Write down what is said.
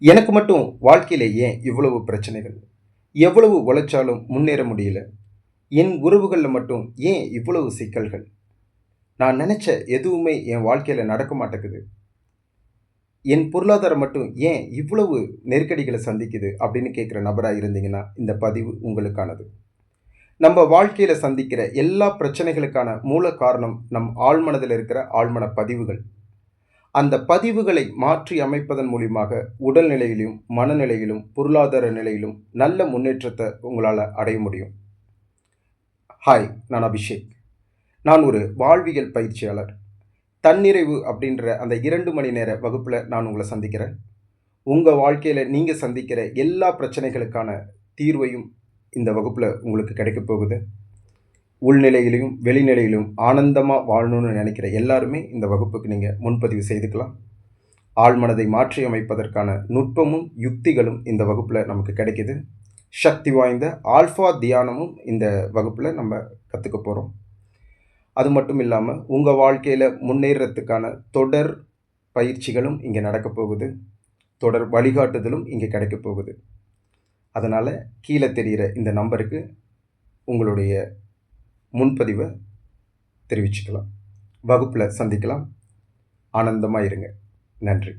எனக்கு மட்டும் வாழ்க்கையில் ஏன் இவ்வளவு பிரச்சனைகள். எவ்வளவு உழைச்சாலும் முன்னேற முடியல. என் உறவுகளில் மட்டும் ஏன் இவ்வளவு சிக்கல்கள்? நான் நினச்ச எதுவுமே என் வாழ்க்கையில் நடக்க மாட்டேங்குது. என் பொருளாதாரம் மட்டும் ஏன் இவ்வளவு நெருக்கடிகளை சந்திக்குது அப்படின்னு கேட்குற நபராக இருந்தீங்கன்னா இந்த பதிவு உங்களுக்கானது. நம்ம வாழ்க்கையில் சந்திக்கிற எல்லா பிரச்சனைகளுக்கான மூல காரணம் நம் ஆழ்மனதில் இருக்கிற ஆழ்மன பதிவுகள். அந்த பதிவுகளை மாற்றி அமைப்பதன் மூலியமாக உடல்நிலையிலும் மனநிலையிலும் பொருளாதார நிலையிலும் நல்ல முன்னேற்றத்தை உங்களால் அடைய முடியும். ஹாய் நான் அபிஷேக். நான் ஒரு வாழ்வியல் பயிற்சியாளர். தன்னிறைவு அப்படின்ற அந்த இரண்டு மணி நேர வகுப்பில் நான் உங்களை சந்திக்கிறேன். உங்கள் வாழ்க்கையில் நீங்கள் சந்திக்கிற எல்லா பிரச்சனைகளுக்கான தீர்வையும் இந்த வகுப்பில் உங்களுக்கு கிடைக்க போகுது. உள்நிலையிலையும் வெளிநிலையிலும் ஆனந்தமாக வாழணும்னு நினைக்கிற எல்லாருமே இந்த வகுப்புக்கு நீங்கள் முன்பதிவு செய்துக்கலாம். ஆழ்மனதை மாற்றி அமைப்பதற்கான நுட்பமும் யுக்திகளும் இந்த வகுப்பில் நமக்கு கிடைக்கிது. சக்தி வாய்ந்த ஆல்ஃபா தியானமும் இந்த வகுப்பில் நம்ம கற்றுக்க போகிறோம் அது மட்டும் இல்லாமல் உங்கள் வாழ்க்கையில் முன்னேறத்துக்கான தொடர் பயிற்சிகளும் இங்கே நடக்க போகுது. தொடர் வழிகாட்டுதலும் இங்கே கிடைக்க போகுது. அதனால் கீழே தெரிகிற இந்த நம்பருக்கு உங்களுடைய முன்பதிவை தெரிவிச்சுக்கலாம். வகுப்பில் சந்திக்கலாம். ஆனந்தமாக இருங்க. நன்றி.